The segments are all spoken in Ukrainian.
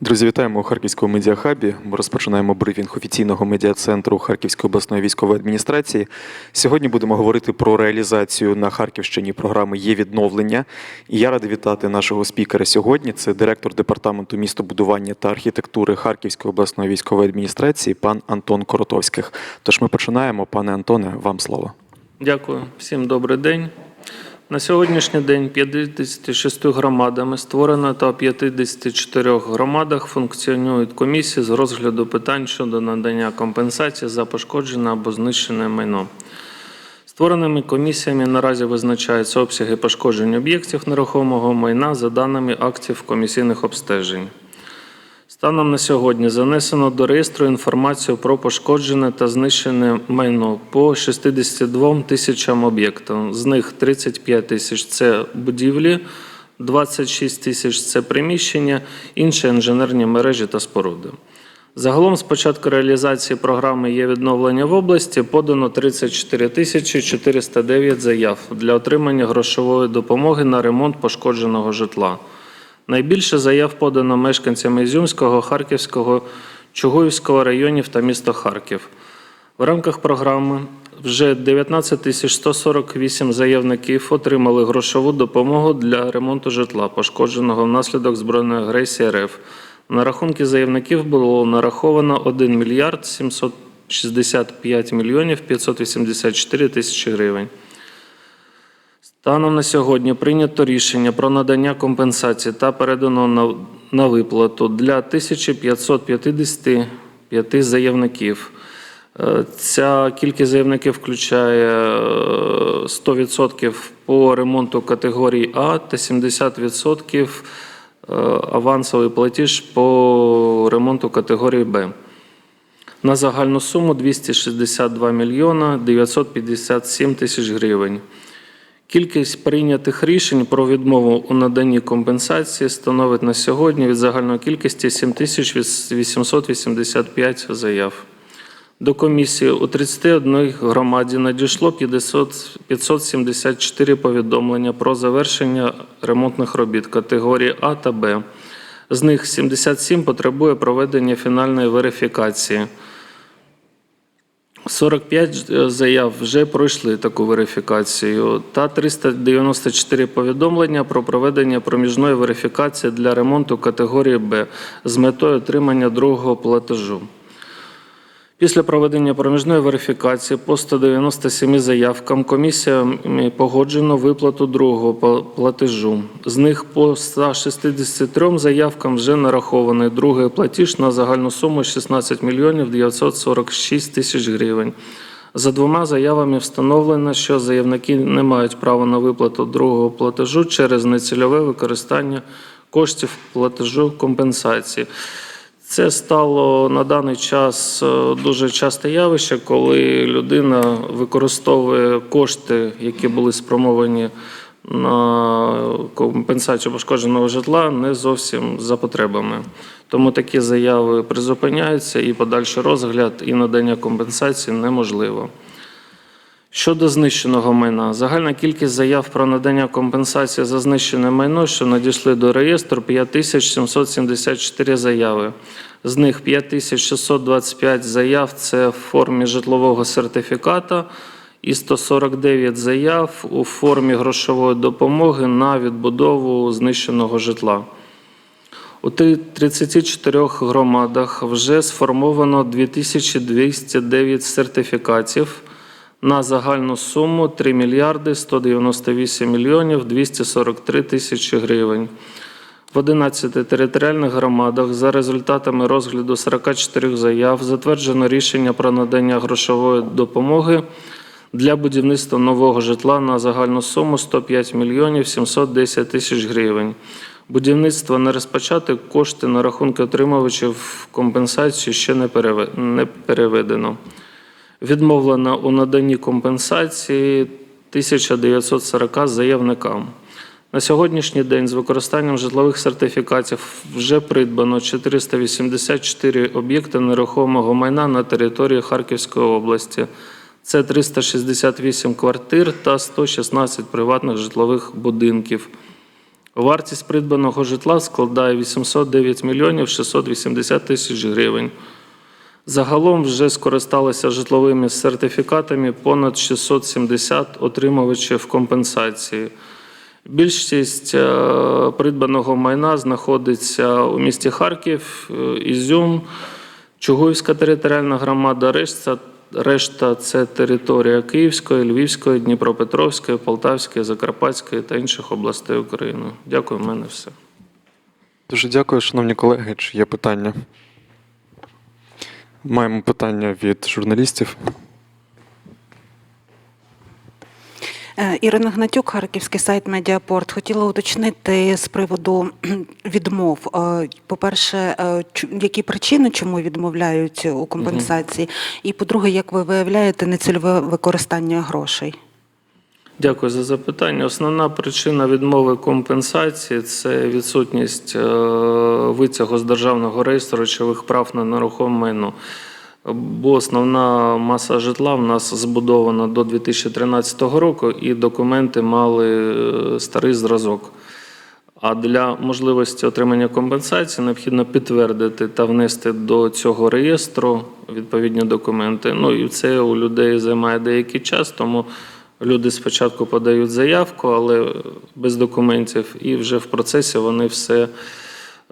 Друзі, вітаємо у Харківському медіахабі. Ми розпочинаємо брифінг офіційного медіа-центру Харківської обласної військової адміністрації. Сьогодні будемо говорити про реалізацію на Харківщині програми Є відновлення. І я радий вітати нашого спікера сьогодні. Це директор департаменту містобудування та архітектури Харківської обласної військової адміністрації, пан Антон Коротовських. Тож ми починаємо. Пане Антоне, вам слово. Дякую. Всім добрий день. На сьогоднішній день 56 громадами створено та у 54 громадах функціонують комісії з розгляду питань щодо надання компенсації за пошкоджене або знищене майно. Створеними комісіями наразі визначаються обсяги пошкоджень об'єктів нерухомого майна за даними актів комісійних обстежень. Станом на сьогодні занесено до реєстру інформацію про пошкоджене та знищене майно по 62 тисячам об'єктів. З них 35 тисяч це будівлі, 26 тисяч це приміщення, інші інженерні мережі та споруди. Загалом з початку реалізації програми є відновлення в області подано 34 тисячі 409 заяв для отримання грошової допомоги на ремонт пошкодженого житла. Найбільше заяв подано мешканцями Ізюмського, Харківського, Чугуївського районів та міста Харків. В рамках програми вже 19 тисяч 148 заявників отримали грошову допомогу для ремонту житла, пошкодженого внаслідок збройної агресії РФ. На рахунки заявників було нараховано 1 мільярд 765 мільйонів 584 тисячі гривень. Станом на сьогодні прийнято рішення про надання компенсації та передано на, на виплату для 1555 заявників. Е, Ця кількість заявників включає е, 100% по ремонту категорії А та 70% е, авансовий платіж по ремонту категорії Б. На загальну суму 262 мільйона 957 тисяч гривень. Кількість прийнятих рішень про відмову у наданні компенсації становить на сьогодні від загальної кількості 7885 заяв. До комісії у 31 громаді надійшло 500 574 повідомлення про завершення ремонтних робіт категорії А та Б. З них 77 потребує проведення фінальної верифікації. 45 заяв вже пройшли таку верифікацію та 394 повідомлення про проведення проміжної верифікації для ремонту категорії Б з метою отримання другого платежу. Після проведення проміжної верифікації по 197 заявкам комісіями погоджено виплату другого платежу. З них по 163 заявкам вже нарахований другий платіж на загальну суму 16 мільйонів 946 тисяч гривень. За двома заявами встановлено, що заявники не мають права на виплату другого платежу через нецільове використання коштів платежу компенсації. Це стало на даний час е, дуже часте явище, коли людина використовує кошти, які були спрямовані на компенсацію пошкодженого житла, не зовсім за потребами. Тому такі заяви призупиняються і подальший розгляд і надання компенсації неможливо. Щодо знищеного майна, загальна кількість заяв про надання компенсації за знищене майно, що надійшли до реєстру 5774 заяви. З них 5625 заяв це в формі житлового сертифіката і 149 заяв у формі грошової допомоги на відбудову знищеного житла. У ти- 34 громадах вже сформовано 2209 сертифікатів на загальну суму 3 мільярди 198 мільйонів 243 тисячі гривень. В 11 територіальних громадах за результатами розгляду 44 заяв затверджено рішення про надання грошової допомоги для будівництва нового житла на загальну суму 105 мільйонів 710 тисяч гривень. Будівництво не розпочати, кошти на рахунки отримувачів компенсації ще не переведено. Відмовлено у наданні компенсації 1940 заявникам. На сьогоднішній день з використанням житлових сертифікатів вже придбано 484 об'єкти нерухомого майна на території Харківської області. Це 368 квартир та 116 приватних житлових будинків. Вартість придбаного житла складає 809 мільйонів 680 тисяч гривень. Загалом вже скористалися житловими сертифікатами понад 670 отримувачів компенсації. Більшість е, придбаного майна знаходиться у місті Харків, е, Ізюм, Чугуївська територіальна громада, решта, решта це територія Київської, Львівської, Дніпропетровської, Полтавської, Закарпатської та інших областей України. Дякую, в мене все. Дуже дякую, шановні колеги. Чи є питання? Маємо питання від журналістів. Е, Ірина Гнатюк, Харківський сайт Медіапорт. Хотіла уточнити з приводу відмов. Е, По-перше, е, які причини, чому відмовляють у компенсації? І по-друге, як ви виявляєте нецільове використання грошей? Дякую за запитання. Основна причина відмови компенсації це відсутність е, витягу з державного реєстру речових прав на нерухоме майно. Бо основна маса житла в нас збудована до 2013 року, і документи мали е, старий зразок. А для можливості отримання компенсації необхідно підтвердити та внести до цього реєстру відповідні документи. Ну і це у людей займає деякий час, тому люди спочатку подають заявку, але без документів, і вже в процесі вони все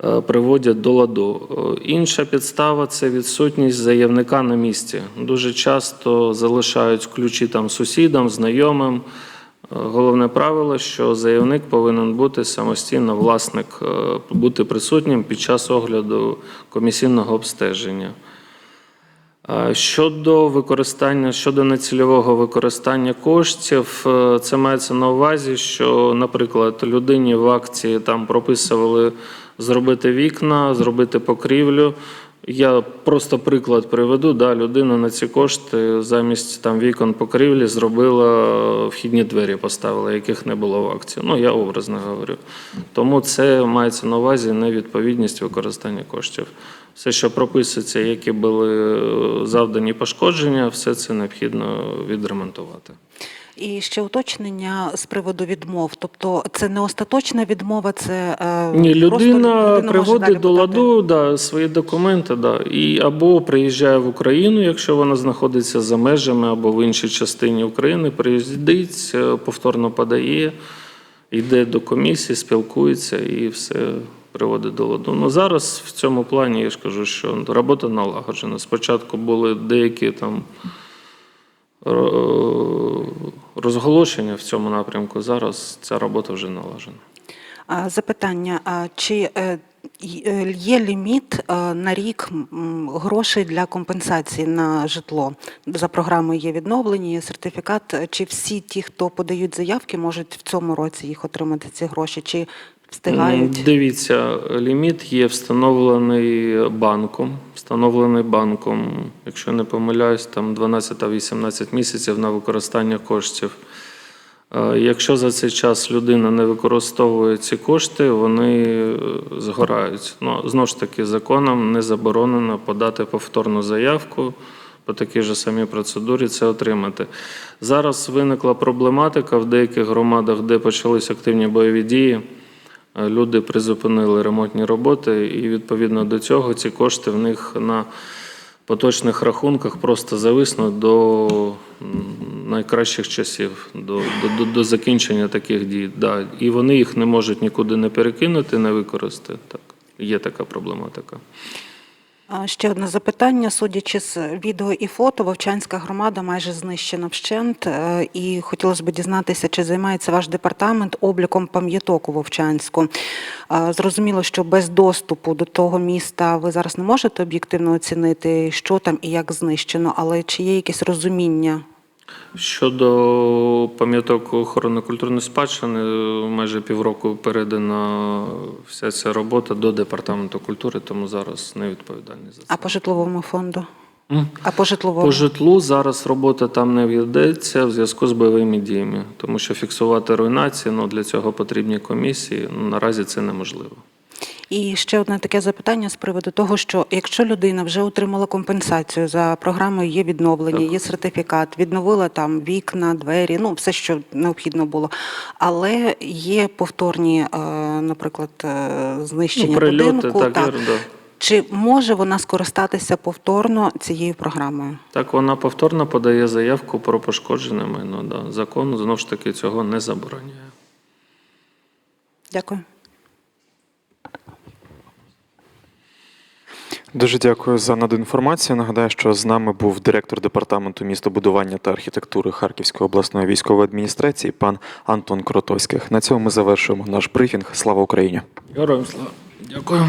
е, приводять до ладу. Е, Інша підстава це відсутність заявника на місці. Дуже часто залишають ключі там сусідам, знайомим. Е, Головне правило, що заявник повинен бути самостійно власник, бути присутнім під час огляду комісійного обстеження. Щодо використання, щодо нецільового використання коштів, е, це мається на увазі, що, наприклад, людині в акції там прописували зробити вікна, зробити покрівлю. Я просто приклад приведу. Да, людина на ці кошти замість там вікон покрівлі зробила вхідні двері, поставила, яких не було в акції. Ну, я образно говорю. Тому це мається на увазі невідповідність використання коштів. Все, що прописується, які були е, завдані пошкодження, все це необхідно відремонтувати. І ще уточнення з приводу відмов. Тобто це не остаточна відмова, це е, Ні, людина приводить до ладу да, свої документи, да, і або приїжджає в Україну, якщо вона знаходиться за межами, або в іншій частині України, приїздить, е, повторно подає, йде до комісії, спілкується і все приводить до ладу. Ну зараз в цьому плані я ж кажу, що робота налагоджена. Спочатку були деякі там розголошення в цьому напрямку. Зараз ця робота вже налажена. Запитання: чи е, е, є ліміт е, на рік грошей для компенсації на житло? За програмою є відновлення, є сертифікат. Чи всі ті, хто подають заявки, можуть в цьому році їх отримати ці гроші? Чи встигають? Дивіться, ліміт є встановлений банком. Встановлений банком, якщо не помиляюсь, там 12-18 місяців на використання коштів. Е, Якщо за цей час людина не використовує ці кошти, вони е, згорають. Ну, знову ж таки, законом не заборонено подати повторну заявку по такій же самій процедурі це отримати. Зараз виникла проблематика в деяких громадах, де почались активні бойові дії. Е, Люди призупинили ремонтні роботи, і відповідно до цього ці кошти в них на поточних рахунках просто зависнуть до найкращих часів, до, до, до, закінчення таких дій. Да. І вони їх не можуть нікуди не перекинути, не використати. Так, є така проблематика. Ще одне запитання. Судячи з відео і фото, Вовчанська громада майже знищена вщент. Е, І хотілося б дізнатися, чи займається ваш департамент обліком пам'яток у Вовчанську. Зрозуміло, що без доступу до того міста ви зараз не можете об'єктивно оцінити, що там і як знищено, але чи є якесь розуміння? Щодо пам'яток охорони культурної спадщини, майже півроку передана вся ця робота до департаменту культури, тому зараз не відповідальний за це. А по житловому фонду? М? А по житловому? По житлу зараз робота там не ведеться в зв'язку з бойовими діями, тому що фіксувати руйнації ну, для цього потрібні комісії. Ну, наразі це неможливо. І ще одне таке запитання з приводу того, що якщо людина вже отримала компенсацію за програмою є відновлення, є сертифікат, відновила там вікна, двері, ну все, що необхідно було, але є повторні, е, наприклад, е, знищення Ну, прильоти, будинку. так, так. да. Чи може вона скористатися повторно цією програмою? Так, вона повторно подає заявку про пошкоджене майно. Да. Закон знову ж таки цього не забороняє. Дякую. Дуже дякую за надану інформацію. Нагадаю, що з нами був директор департаменту містобудування та архітектури Харківської обласної військової адміністрації, пан Антон Кротовських. На цьому ми завершуємо наш брифінг. Слава Україні! Героям слава. Дякую.